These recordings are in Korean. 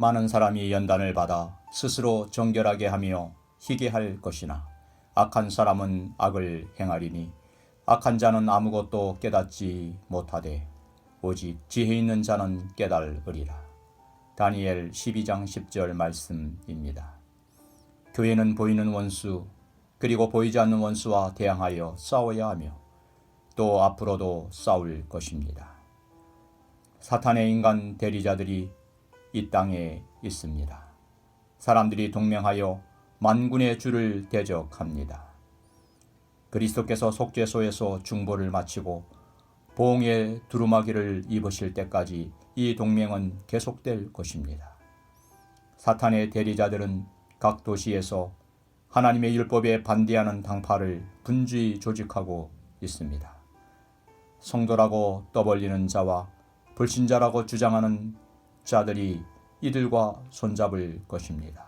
많은 사람이 연단을 받아 스스로 정결하게 하며 희게 할 것이나 악한 사람은 악을 행하리니 악한 자는 아무것도 깨닫지 못하되 오직 지혜 있는 자는 깨달으리라. 다니엘 12장 10절 말씀입니다. 교회는 보이는 원수 그리고 보이지 않는 원수와 대항하여 싸워야 하며 또 앞으로도 싸울 것입니다. 사탄의 인간 대리자들이 이 땅에 있습니다. 사람들이 동맹하여 만군의 주를 대적합니다. 그리스도께서 속죄소에서 중보를 마치고 보응의 두루마기를 입으실 때까지 이 동맹은 계속될 것입니다. 사탄의 대리자들은 각 도시에서 하나님의 율법에 반대하는 당파를 분주히 조직하고 있습니다. 성도라고 떠벌리는 자와 불신자라고 주장하는 자들이 이들과 손잡을 것입니다.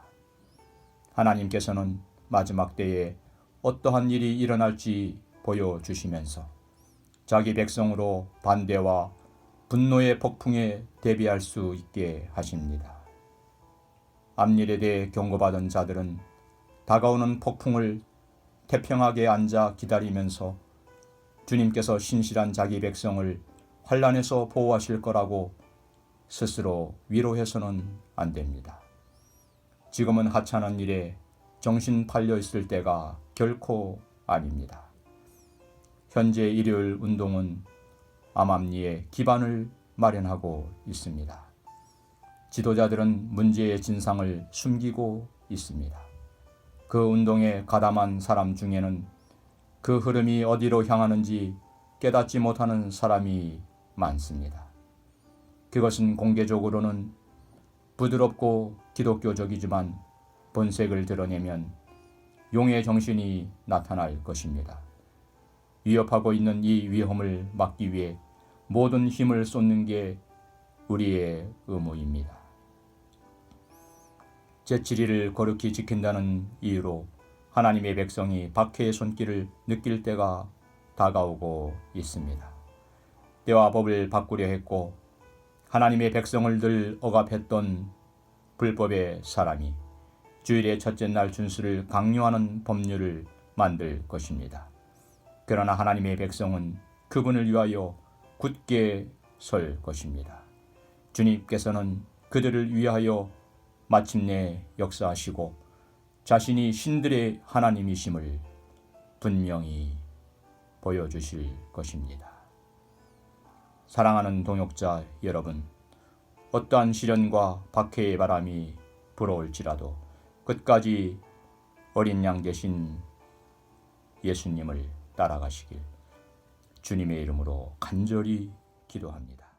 하나님께서는 마지막 때에 어떠한 일이 일어날지 보여주시면서 자기 백성으로 반대와 분노의 폭풍에 대비할 수 있게 하십니다. 앞일에 대해 경고받은 자들은 다가오는 폭풍을 태평하게 앉아 기다리면서 주님께서 신실한 자기 백성을 환란에서 보호하실 거라고 스스로 위로해서는 안 됩니다. 지금은 하찮은 일에 정신 팔려 있을 때가 결코 아닙니다. 현재 일요일 운동은 암암리에 기반을 마련하고 있습니다. 지도자들은 문제의 진상을 숨기고 있습니다. 그 운동에 가담한 사람 중에는 그 흐름이 어디로 향하는지 깨닫지 못하는 사람이 많습니다. 그것은 공개적으로는 부드럽고 기독교적이지만 본색을 드러내면 용의 정신이 나타날 것입니다. 위협하고 있는 이 위험을 막기 위해 모든 힘을 쏟는 게 우리의 의무입니다. 제7일을 거룩히 지킨다는 이유로 하나님의 백성이 박해의 손길을 느낄 때가 다가오고 있습니다. 때와 법을 바꾸려 했고 하나님의 백성을 늘 억압했던 불법의 사람이 주일의 첫째 날 준수를 강요하는 법률을 만들 것입니다. 그러나 하나님의 백성은 그분을 위하여 굳게 설 것입니다. 주님께서는 그들을 위하여 마침내 역사하시고 자신이 신들의 하나님이심을 분명히 보여주실 것입니다. 사랑하는 동역자 여러분, 어떠한 시련과 박해의 바람이 불어올지라도 끝까지 어린 양 되신 예수님을 따라가시길 주님의 이름으로 간절히 기도합니다.